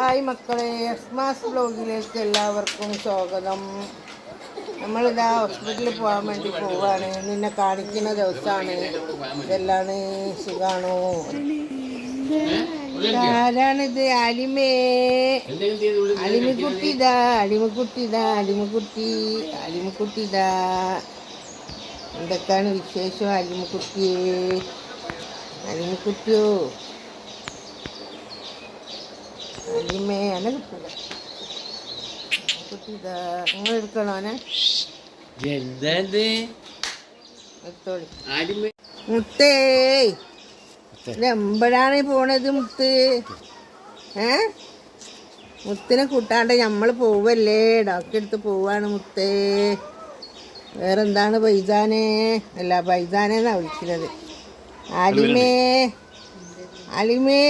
Hi മക്കളെ എസ്മാസ് ബ്ലോഗിലേക്ക് എല്ലാവർക്കും സ്വാഗതം. നമ്മളിതാ ഹോസ്പിറ്റലിൽ പോകാൻ വേണ്ടി പോവാണ്. നിന്നെ കാണിക്കുന്ന ദിവസമാണ്. ഇതെല്ലാണ് സുഖാണോ? ആരാണിത് അലിമേ. അലിമിക്കുട്ടിതാ അലിമിക്കുട്ടിതാ അലിമക്കുട്ടി അലിമിക്കുട്ടിതാ. എന്തൊക്കെയാണ് വിശേഷം അലിമക്കുട്ടിയെ? അലിമക്കുട്ടിയോ? കിട്ടില്ല കുട്ടി ഇതാ നിങ്ങൾ അടിമ മുത്തേ എമ്പഴാണ് പോണത് മുത്ത്? ഏ? മുത്തിനെ കൂട്ടാണ്ട് നമ്മൾ പോവല്ലേ? ഡോക്ടറെ അടുത്ത് പോവാണ് മുത്തേ. വേറെന്താണ് പൈസാനെ? അല്ല പൈസാനെന്നാ വിളിക്കുന്നത് അലിമേ അലിമേ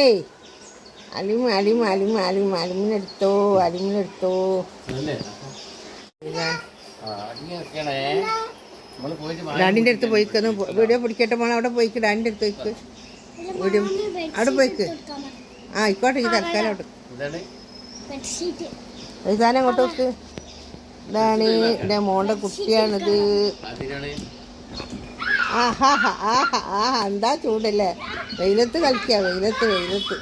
അലിമ അലിമ അലിമ അലിമ അലിമിനെടുത്തോ അലിമിനെടുത്തോ. ഡാഡിന്റെ അടുത്ത് പോയിക്കുന്നു വീഡിയോ പിടിക്കട്ടെ മോളെ അവിടെ പോയിക്ക് ഡാഡിന്റെ അടുത്ത് പോയിക്ക്. വീഡിയോ അവിടെ പോയിക്ക്. ആ ആയിക്കോട്ടെ ഈ തൽക്കാലം അവിടെ. പൈസാനം അങ്ങോട്ട് വെക്ക് ഇതാണ് എന്റെ മോളുടെ കുട്ടിയാണിത്. ആഹാ ആഹാ ആഹാ എന്താ ചൂടല്ലേ? വെയിലത്ത് കളിക്കുക വെയിലത്ത് വെയിലത്ത്.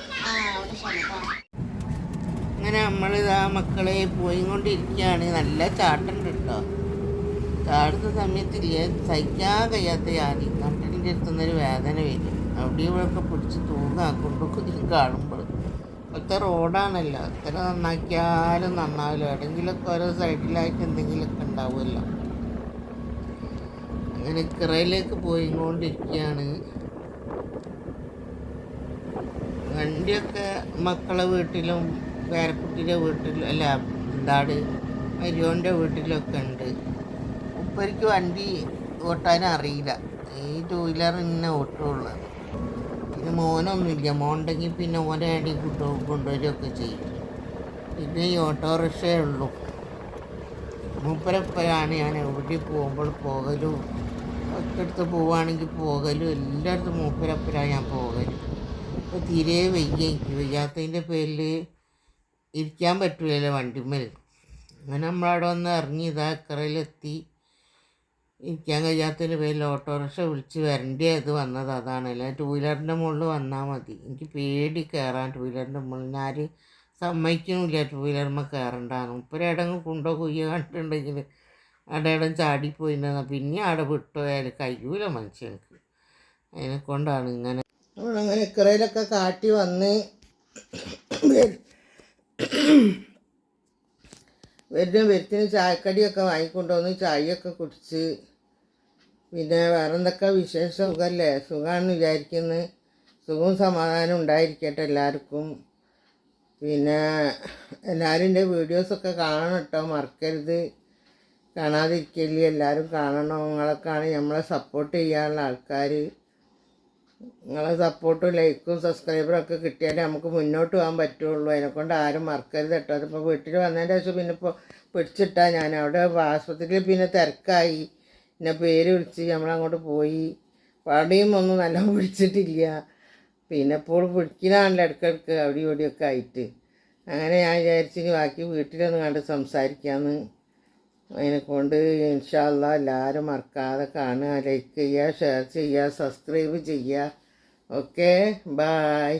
അങ്ങനെ നമ്മളിതാ മക്കളെ പോയിക്കൊണ്ടിരിക്കുകയാണ്. നല്ല ചാട്ടുണ്ട് കേട്ടോ ചാടുന്ന സമയത്തില്ലേ സഹിക്കാൻ കഴിയാത്ത യാതി കണ്ടിന്റെ അടുത്തുനിന്നൊരു വേദന വരും. അവിടെ ഇവിടെയൊക്കെ പിടിച്ച് തൂങ്ങാക്കൊണ്ടൊക്കെ കാണുമ്പോൾ. ഇപ്പോഴത്തെ റോഡാണല്ലോ. എത്ര നന്നാക്കിയാലും നന്നാവില്ല. എവിടെയെങ്കിലുമൊക്കെ ഓരോ സൈഡിലായിട്ട് എന്തെങ്കിലുമൊക്കെ ഉണ്ടാവുമല്ലോ. അങ്ങനെ കിറയിലേക്ക് പോയിക്കൊണ്ടിരിക്കുകയാണ്. വണ്ടിയൊക്കെ മക്കളെ വീട്ടിലും പേരക്കുട്ടിയുടെ വീട്ടിലും അല്ല എന്താണ് മരിയോന്റെ വീട്ടിലൊക്കെ ഉണ്ട്. ഉപ്പരിക്ക് വണ്ടി ഓട്ടാൻ അറിയില്ല. ഈ ടൂ വീലർ തന്നെ ഓട്ടുള്ളൂ. പിന്നെ മോനൊന്നുമില്ല. മോണ്ടെങ്കിൽ പിന്നെ മോനെ അടി കൂട്ടോ കൊണ്ടുവരികയൊക്കെ ചെയ്യും. പിന്നെ ഈ ഓട്ടോറിക്ഷയേ ഉള്ളൂ. മൂപ്പരപ്പരാണ് ഞാൻ എവിടെ പോകുമ്പോൾ പോകലും ഒറ്റടുത്ത് പോവുകയാണെങ്കിൽ പോകലും എല്ലായിടത്തും മൂപ്പരപ്പരാണ് ഞാൻ പോകലും. ഇപ്പോൾ തീരെ വയ്യ. എനിക്ക് വയ്യാത്തതിന്റെ പേരിൽ ഇരിക്കാൻ പറ്റില്ലല്ലോ വണ്ടിമേൽ അങ്ങനെ നമ്മളവിടെ വന്ന് ഇറങ്ങി ഇതാ അക്കറയിലെത്തി ഇരിക്കാൻ കഴിയാത്തതിന്റെ പേരിൽ ഓട്ടോറിക്ഷ വിളിച്ച് വരേണ്ട അത് വന്നത്. അതാണ്. അല്ല ടൂ വീലറിന്റെ മുകളിൽ വന്നാൽ മതി. എനിക്ക് പേടി കയറാൻ ടൂ വീലറിന്റെ മുകളിൽ ഞാൻ സമ്മതിക്കണില്ല ടൂ വീലർമ്മ കയറണ്ടാന്ന് ഇടങ്ങ് കൊണ്ടോ കുയ്യ കണ്ടിട്ടുണ്ടെങ്കിൽ അടയിടം ചാടിപ്പോയിണ്ടെന്ന് പിന്നെ അവിടെ വിട്ടുപോയാൽ കഴിയൂല മനുഷ്യർക്ക് അതിനെ കൊണ്ടാണ് ഇങ്ങനെ അങ്ങനെ ഇക്കറയിലൊക്കെ കാട്ടി വന്ന് വരുന്ന വരുത്തിന് ചായക്കടിയൊക്കെ വാങ്ങിക്കൊണ്ടുവന്ന് ചായയൊക്കെ കുടിച്ച്. പിന്നെ വേറെ എന്തൊക്കെ വിശേഷ? സുഖമല്ലേ സുഖമാണെന്ന് വിചാരിക്കുന്നു. സുഖവും സമാധാനം ഉണ്ടായിരിക്കട്ടെ എല്ലാവർക്കും. പിന്നെ എല്ലാവരും എന്റെ വീഡിയോസൊക്കെ കാണണം കേട്ടോ. മറക്കരുത്. കാണാതിരിക്കില്ല എല്ലാവരും കാണണം. നിങ്ങളൊക്കെയാണ് നമ്മളെ സപ്പോർട്ട് ചെയ്യാനുള്ള ആൾക്കാർ നിങ്ങളെ സപ്പോർട്ടും ലൈക്കും സബ്സ്ക്രൈബറും ഒക്കെ കിട്ടിയാലേ നമുക്ക് മുന്നോട്ട് പോകാൻ പറ്റുള്ളൂ. അതിനെക്കൊണ്ട് ആരും മറക്കരുത് കേട്ടോ. അതിപ്പോൾ വീട്ടിൽ വന്നതിന്റെ ശേഷം പിന്നെ ഇപ്പോൾ പിടിച്ചിട്ടാ ഞാൻ. അവിടെ ആസ്പത്രിയിൽ പിന്നെ തിരക്കായി. പിന്നെ പേര് വിളിച്ച് നമ്മളങ്ങോട്ട് പോയി. പടിയും ഒന്നും നല്ല പിടിച്ചിട്ടില്ല. പിന്നെ ഇപ്പോൾ പിടിക്കലാണല്ലോ ഇടയ്ക്കിടയ്ക്ക് അവിടെ ഇവിടെയൊക്കെ ആയിട്ട്. അങ്ങനെ ഞാൻ വിചാരിച്ചു ബാക്കി വീട്ടിലൊന്ന് കണ്ട് സംസാരിക്കാമെന്ന് അതിനെക്കൊണ്ട് ഇൻഷാല്ല എല്ലാവരും മറക്കാതെ കാണുക ലൈക്ക് ചെയ്യുക ഷെയർ ചെയ്യുക സബ്സ്ക്രൈബ് ചെയ്യുക. Okay bye